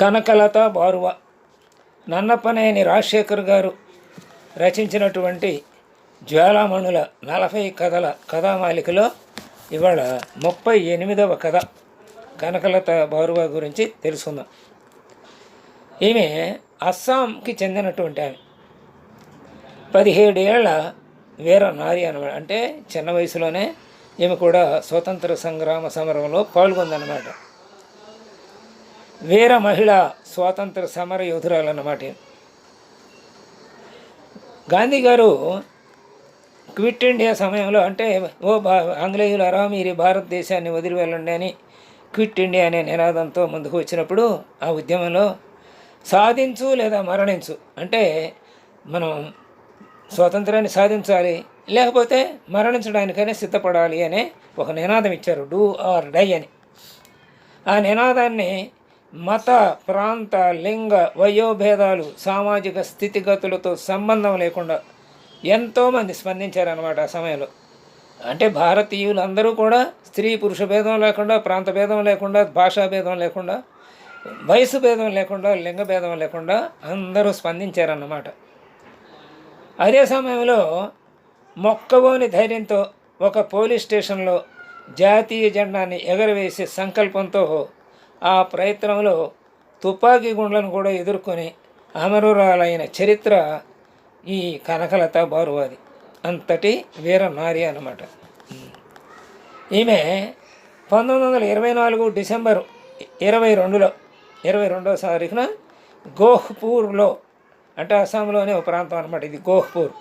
కనకలత బారువ నన్నపనేని రాజశేఖర్ గారు రచించినటువంటి జ్వాలామణుల నలభై కథల కథామాలికలో ఇవాళ ముప్పై ఎనిమిదవ కథ కనకలత బారువ గురించి తెలుసుకుందాం. ఈమె అస్సాంకి చెందినటువంటి ఆమె. పదిహేడేళ్ళ వీర నారి అనమాట. అంటే చిన్న వయసులోనే ఈమె కూడా స్వతంత్ర సంగ్రామ సమరంలో పాల్గొందన్నమాట వీర మహిళ స్వాతంత్ర సమర యోధురాలన్నమాట గాంధీ గారు క్విట్ ఇండియా సమయంలో అంటే ఓ బా ఆంగ్లేయులారా మీరు భారతదేశాన్ని వదిలి వెళ్ళండి అని క్విట్ ఇండియా అనే నినాదంతో ముందుకు వచ్చినప్పుడు ఆ ఉద్యమంలో సాధించు లేదా మరణించు. అంటే మనం స్వాతంత్రాన్ని సాధించాలి లేకపోతే మరణించడానికైనా సిద్ధపడాలి అనే ఒక నినాదం ఇచ్చారు. డూ ఆర్ డై అని. ఆ నినాదాన్ని మత ప్రాంత లింగ వయోభేదాలు సామాజిక స్థితిగతులతో సంబంధం లేకుండా ఎంతోమంది స్పందించారనమాట ఆ సమయంలో. అంటే భారతీయులందరూ కూడా స్త్రీ పురుష భేదం లేకుండా ప్రాంత భేదం లేకుండా భాషా భేదం లేకుండా వయసు భేదం లేకుండా లింగ భేదం లేకుండా అందరూ స్పందించారన్నమాట. అదే సమయంలో మొక్కబోని ధైర్యంతో ఒక పోలీస్ స్టేషన్లో జాతీయ జెండాని ఎగరవేసే సంకల్పంతో ఆ ప్రయత్నంలో తుపాకీ గుండ్లను కూడా ఎదుర్కొని అమరురాలైన చరిత్ర ఈ కనకలత బారువాది. అంతటి వీర నారి అన్నమాట. ఈమె పంతొమ్మిది వందల ఇరవై నాలుగు డిసెంబర్ ఇరవై రెండులో ఇరవై రెండవ తారీఖున గోహ్పూర్లో అంటే అస్సాంలోనే ఒక ప్రాంతం అనమాట ఇది గోహ్పూర్.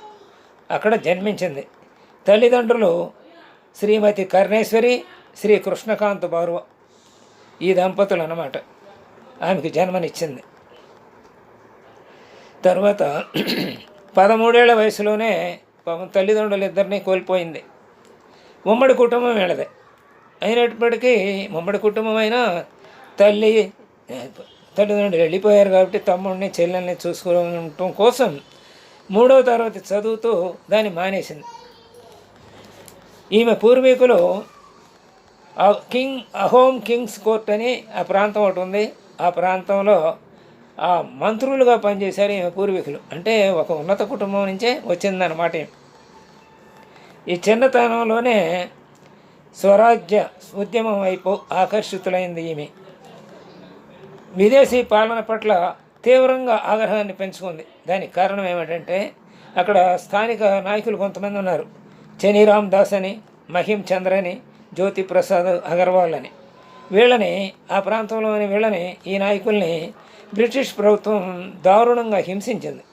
అక్కడ జన్మించింది. తల్లిదండ్రులు శ్రీమతి కర్ణేశ్వరి శ్రీ కృష్ణకాంత్ బారువ. ఈ దంపతులు అన్నమాట. ఆమెకు జన్మనిచ్చింది. తర్వాత పదమూడేళ్ళ వయసులోనే పాపం తల్లిదండ్రులు ఇద్దరిని కోల్పోయింది. ఉమ్మడి కుటుంబం వీళ్ళదే. అయినప్పటికీ ఉమ్మడి కుటుంబం అయినా తల్లి తల్లిదండ్రులు వెళ్ళిపోయారు కాబట్టి తమ్ముడిని చెల్లెల్ని చూసుకోవడం కోసం మూడవ తరగతి చదువుతూ దాన్ని మానేసింది. ఈమె పూర్వీకులు కింగ్ అహోమ్ కింగ్స్ కోర్ట్ అని ఆ ప్రాంతం ఒకటి ఉంది. ఆ ప్రాంతంలో ఆ మంత్రులుగా పనిచేశారు ఈమె పూర్వీకులు. అంటే ఒక ఉన్నత కుటుంబం నుంచే వచ్చిందన్నమాట ఈ చిన్నతనంలోనే స్వరాజ్య ఉద్యమం వైపు ఆకర్షితులైంది ఈమె. విదేశీ పాలన పట్ల తీవ్రంగా ఆగ్రహాన్ని పెంచుకుంది. దానికి కారణం ఏమిటంటే అక్కడ స్థానిక నాయకులు కొంతమంది ఉన్నారు. చనీరామ్ దాస్ అని మహిమ్ చంద్ర అని జ్యోతి ప్రసాద్ అగర్వాల్ అని వీళ్ళని ఆ ప్రాంతంలోని వీళ్ళని ఈ నాయకుల్ని బ్రిటిష్ ప్రభుత్వం దారుణంగా హింసించింది.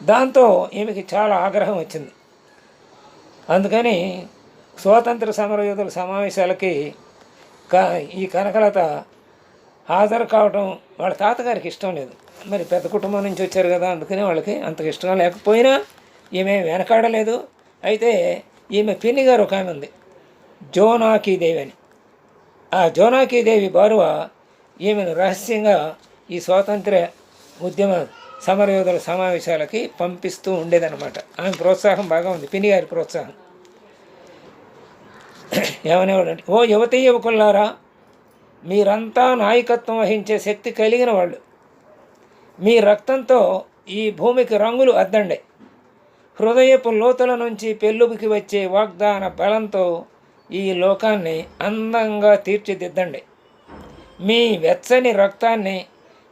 దాంతో ఈమెకి చాలా ఆగ్రహం వచ్చింది. అందుకని స్వాతంత్ర సమరయోధుల సమావేశాలకి ఈ కనకలత హాజరు కావడం వాళ్ళ తాతగారికి ఇష్టం లేదు. మరి పెద్ద కుటుంబం నుంచి వచ్చారు కదా అందుకని వాళ్ళకి అంత ఇష్టం లేకపోయినా ఈమె వెనకాడలేదు. అయితే ఈమె పిన్ని గారు ఒక ఆమె ఉంది. జోనాకీదేవి అని ఆ జోనాకీదేవి బారువ ఈమెను రహస్యంగా ఈ స్వాతంత్ర ఉద్యమ సమరయోధుల సమావేశాలకి పంపిస్తూ ఉండేదన్నమాట. ఆమె ప్రోత్సాహం బాగా ఉంది పిని గారి ప్రోత్సాహం. ఏమనేవాడంటే ఓ యువతీ యువకులారా మీరంతా నాయకత్వం వహించే శక్తి కలిగిన వాళ్ళు. మీ రక్తంతో ఈ భూమికి రంగులు అద్దండి హృదయపు లోతుల నుంచి పెళ్ళుబికి వచ్చే వాగ్దాన బలంతో ఈ లోకాన్ని అందంగా తీర్చిదిద్దండి. మీ వెచ్చని రక్తాన్ని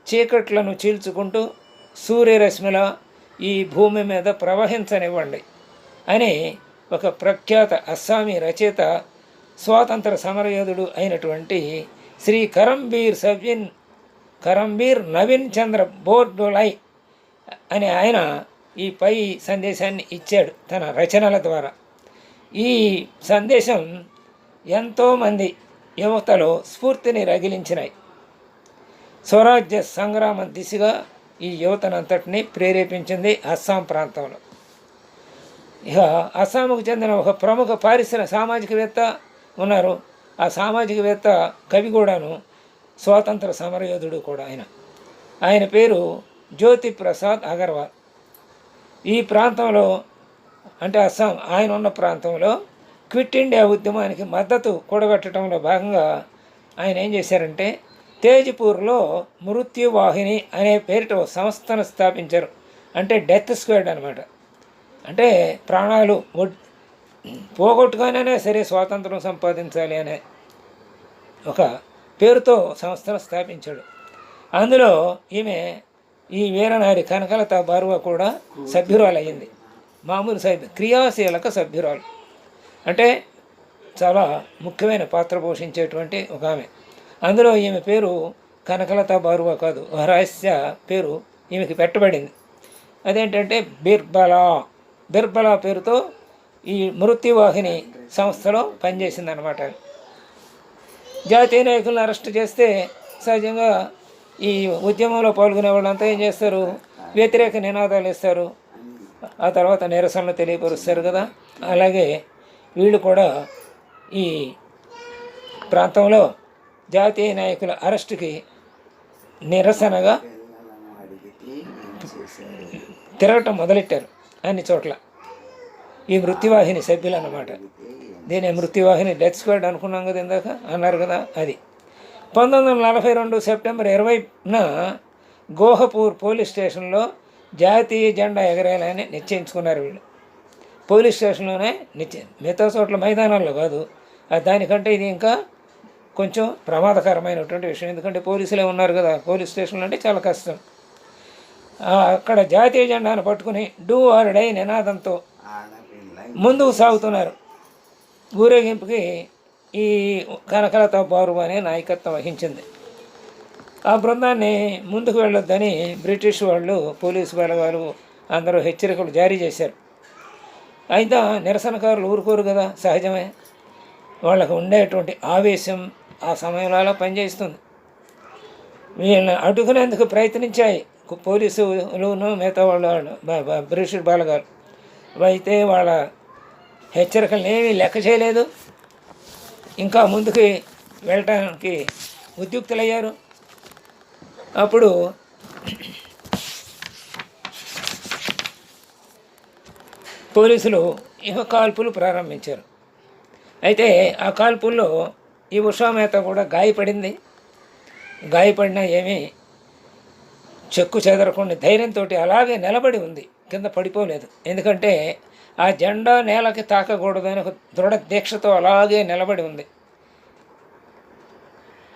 చీకట్లను చీల్చుకుంటూ సూర్యరశ్మిలా ఈ భూమి మీద ప్రవహించనివ్వండి అని ఒక ప్రఖ్యాత అస్సామీ రచయిత స్వాతంత్ర సమరయోధుడు అయినటువంటి శ్రీ కరంబీర్ సవ్యన్ కరంబీర్ నవీన్ చంద్ర బోర్డోలై అనే ఆయన ఈ పై సందేశాన్ని ఇచ్చాడు తన రచనల ద్వారా. ఈ సందేశం ఎంతోమంది యువతలో స్ఫూర్తిని రగిలించినాయి. స్వరాజ్య సంగ్రామం దిశగా ఈ యువతనంతటిని ప్రేరేపించింది అస్సాం ప్రాంతంలో. ఇక అస్సాంకు చెందిన ఒక ప్రముఖ పారిశ్ర సామాజికవేత్త ఉన్నారు. ఆ సామాజికవేత్త కవి కూడాను స్వాతంత్ర సమరయోధుడు కూడా ఆయన. ఆయన పేరు జ్యోతి ప్రసాద్ అగర్వాల్. ఈ ప్రాంతంలో అంటే అస్సాం ఆయన ఉన్న ప్రాంతంలో క్విట్ ఇండియా ఉద్యమానికి మద్దతు కూడగట్టడంలో భాగంగా ఆయన ఏం చేశారంటే తేజ్పూర్లో మృత్యువాహిని అనే పేరిట ఓ సంస్థను స్థాపించారు. అంటే డెత్ స్క్వాడ్ అనమాట అంటే ప్రాణాలు ఒడ్- పోగొట్టుగానే సరే స్వాతంత్రం సంపాదించాలి అనే ఒక పేరుతో సంస్థను స్థాపించాడు. అందులో ఈమె ఈ వీరనారి కనకలత బారువ కూడా సభ్యురాలయ్యింది. మామూలు సభ్యు క్రియాశీలక సభ్యురాలు. అంటే చాలా ముఖ్యమైన పాత్ర పోషించేటువంటి ఒక ఆమె. అందులో ఈమె పేరు కనకలత బారువ కాదు. రహస్య పేరు ఈమెకి పెట్టబడింది. అదేంటంటే బిర్బలా. బిర్బలా పేరుతో ఈ మృత్యువాహిని సంస్థలో పనిచేసిందనమాట జాతీయ నాయకులను అరెస్ట్ చేస్తే సహజంగా ఈ ఉద్యమంలో పాల్గొనే వాళ్ళంతా ఏం చేస్తారు? వ్యతిరేక నినాదాలు ఇస్తారు ఆ తర్వాత నిరసనలు తెలియపరుస్తారు కదా. అలాగే వీళ్ళు కూడా ఈ ప్రాంతంలో జాతీయ నాయకుల అరెస్టుకి నిరసనగా తిరగటం మొదలెట్టారు అన్ని చోట్ల. ఈ మృత్యువాహిని సభ్యులు అన్నమాట దీని మృత్యువాహిని డెత్ స్క్వాడ్ అనుకున్నాం కదా ఇందాక? అన్నారు కదా అది. పంతొమ్మిది వందల నలభై రెండు సెప్టెంబర్ ఇరవైన గోహపూర్ పోలీస్ స్టేషన్లో జాతీయ జెండా ఎగరేయాలని నిశ్చయించుకున్నారు వీళ్ళు. పోలీస్ స్టేషన్లోనే నిశ్చయం మిగతా చోట్ల మైదానాల్లో కాదు. దానికంటే ఇది ఇంకా కొంచెం ప్రమాదకరమైనటువంటి విషయం. ఎందుకంటే పోలీసులే ఉన్నారు కదా. పోలీస్ స్టేషన్లో అంటే చాలా కష్టం. అక్కడ జాతీయ జెండాను పట్టుకుని డూ ఆర్ డై నినాదంతో ముందుకు సాగుతున్నారు. ఊరేగింపుకి ఈ కనకలత బారు అనే నాయకత్వం వహించింది. ఆ బృందాన్ని ముందుకు వెళ్ళొద్దని బ్రిటిష్ వాళ్ళు పోలీసు బలగాలు అందరూ హెచ్చరికలు జారీ చేశారు. అయితే నిరసనకారులు ఊరుకోరు కదా సహజమే. వాళ్ళకు ఉండేటువంటి ఆవేశం ఆ సమయంలో అలా పనిచేస్తుంది. వీళ్ళని అడ్డుకునేందుకు ప్రయత్నించాయి కు- పోలీసులును మిగతా వాళ్ళు బ్రిటిష్ బాలగారు అయితే వాళ్ళ హెచ్చరికలను ఏమీ లెక్క చేయలేదు. ఇంకా ముందుకు వెళ్ళటానికి ఉద్యుక్తులయ్యారు. అప్పుడు పోలీసులు ఇహ కాల్పులు ప్రారంభించారు. అయితే ఆ కాల్పుల్లో ఈ ఉషామేత కూడా గాయపడింది. గాయపడినా ఏమీ చెక్కు చెదరకుండా ధైర్యంతో అలాగే నిలబడి ఉంది. కింద పడిపోలేదు. ఎందుకంటే ఆ జెండా నేలకి తాకకూడదని ఒక దృఢ దీక్షతో అలాగే నిలబడి ఉంది.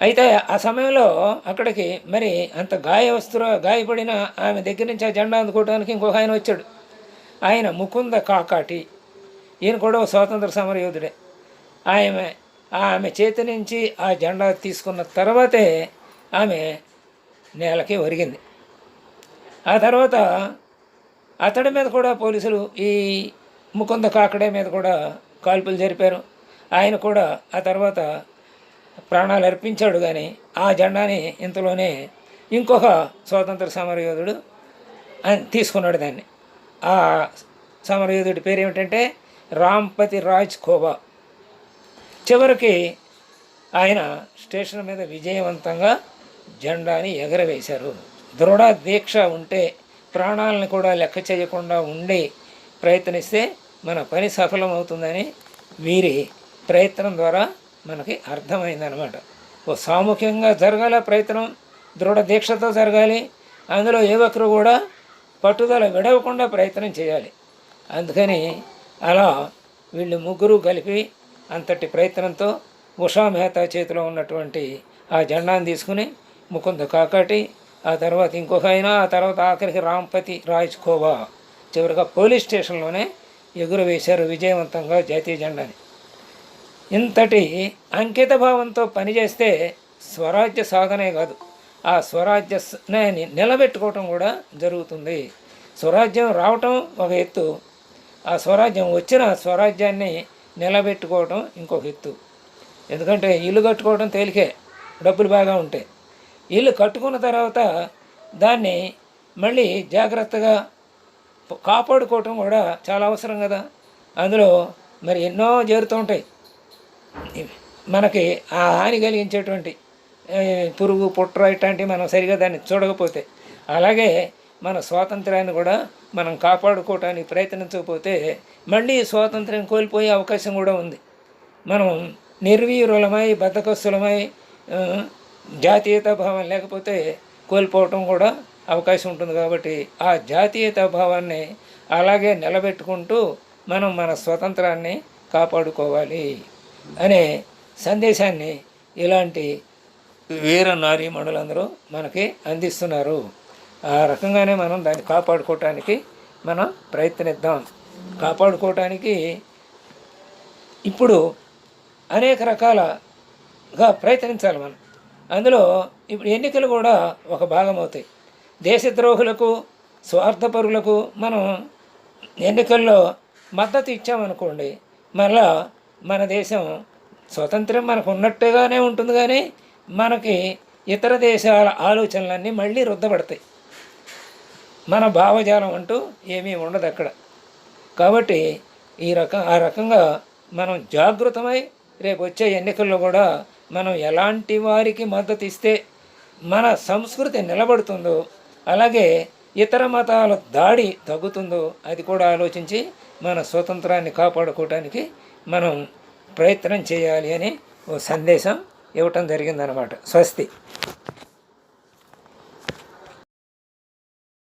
అయితే ఆ సమయంలో అక్కడికి మరి అంత గాయవస్తుర గాయపడిన ఆమె దగ్గర నుంచి ఆ జెండా అందుకోవడానికి ఇంకొక ఆయన వచ్చాడు. ఆయన ముకుంద కాకాటి. ఈయన కూడా స్వాతంత్ర సమరయోధుడే. ఆమె ఆమె చేతి నుంచి ఆ జెండా తీసుకున్న తర్వాతే ఆమె నేలకి ఒరిగింది. ఆ తర్వాత అతడి మీద కూడా పోలీసులు ఈ ముకుంద కాకడే మీద కూడా కాల్పులు జరిపారు. ఆయన కూడా ఆ తర్వాత ప్రాణాలు అర్పించాడు కానీ ఆ జెండాని ఇంతలోనే ఇంకొక స్వాతంత్ర సమరయోధుడు తీసుకున్నాడు దాన్ని. ఆ సమరయోధుడి పేరు ఏమిటంటే రాంపతి రాజ్ ఖోబా చివరికి ఆయన స్టేషన్ మీద విజయవంతంగా జెండాని ఎగరవేశారు. దృఢ దీక్ష ఉంటే ప్రాణాలను కూడా లెక్క చేయకుండా ఉండి ప్రయత్నిస్తే మన పని సఫలమవుతుందని వీరి ప్రయత్నం ద్వారా మనకి అర్థమైందనమాట. ఓ సాముఖ్యంగా జరగాల ప్రయత్నం దృఢ దీక్షతో జరగాలి. అందులో ఏ ఒక్కరు కూడా పట్టుదల విడవకుండా ప్రయత్నం చేయాలి. అందుకని అలా వీళ్ళు ముగ్గురు కలిపి అంతటి ప్రయత్నంతో ఉషా మెహతా చేతిలో ఉన్నటువంటి ఆ జెండాను తీసుకుని ముకుంద కాకాటి ఆ తర్వాత ఇంకొక ఆయన ఆ తర్వాత ఆఖరికి రాంపతి రాజ్ కోవా చివరిగా పోలీస్ స్టేషన్లోనే ఎగురవేశారు విజయవంతంగా జాతీయ జెండాని. ఇంతటి అంకిత భావంతో పనిచేస్తే స్వరాజ్య సాధనే కాదు. ఆ స్వరాజ్య నిలబెట్టుకోవటం కూడా జరుగుతుంది. స్వరాజ్యం రావటం ఒక ఎత్తు ఆ స్వరాజ్యం వచ్చిన స్వరాజ్యాన్ని నిలబెట్టుకోవటం ఇంకొక ఎత్తు ఎందుకంటే ఇల్లు కట్టుకోవడం తేలికే డబ్బులు బాగా ఉంటాయి ఇల్లు కట్టుకున్న తర్వాత దాన్ని మళ్ళీ జాగ్రత్తగా కాపాడుకోవటం కూడా చాలా అవసరం కదా. అందులో మరి ఎన్నో చేరుతూ ఉంటాయి. మనకి ఆ హాని కలిగించేటువంటి పురుగు పుట్ర ఇట్లాంటివి మనం సరిగా దాన్ని చూడకపోతే అలాగే మన స్వాతంత్రాన్ని కూడా మనం కాపాడుకోవటానికి ప్రయత్నించకపోతే మళ్ళీ స్వాతంత్రం కోల్పోయే అవకాశం కూడా ఉంది. మనం నిర్వీరులమై బద్ధకస్తులమై జాతీయత భావం లేకపోతే కోల్పోవటం కూడా అవకాశం ఉంటుంది కాబట్టి ఆ జాతీయత భావాన్ని అలాగే నిలబెట్టుకుంటూ మనం మన స్వతంత్రాన్ని కాపాడుకోవాలి. అనే సందేశాన్ని ఇలాంటి వీర నారీమణులందరూ మనకి అందిస్తున్నారు. ఆ రకంగానే మనం దాన్ని కాపాడుకోవటానికి మనం ప్రయత్నిద్దాం. కాపాడుకోవటానికి ఇప్పుడు అనేక రకాలగా ప్రయత్నించాలి మనం. అందులో ఇప్పుడు ఎన్నికలు కూడా ఒక భాగం అవుతాయి. దేశద్రోహులకు స్వార్థపరులకు మనం ఎన్నికల్లో మద్దతు ఇచ్చామనుకోండి మళ్ళా మన దేశం స్వతంత్రం మనకు ఉన్నట్టుగానే ఉంటుంది కానీ మనకి ఇతర దేశాల ఆలోచనలన్నీ మళ్ళీ రుద్దబడతాయి. మన భావజాలం అంటూ ఏమీ ఉండదు అక్కడ. కాబట్టి ఈ రకం ఆ రకంగా మనం జాగృతమై రేపు వచ్చే ఎన్నికల్లో కూడా మనం ఎలాంటి వారికి మద్దతు ఇస్తే మన సంస్కృతి నిలబడుతుందో అలాగే ఇతర మతాల దాడి తగ్గుతుందో అది కూడా ఆలోచించి మన స్వతంత్రాన్ని కాపాడుకోవటానికి మనం ప్రయత్నం చేయాలి అని ఓ సందేశం ఇవ్వటం జరిగిందనమాట స్వస్తి.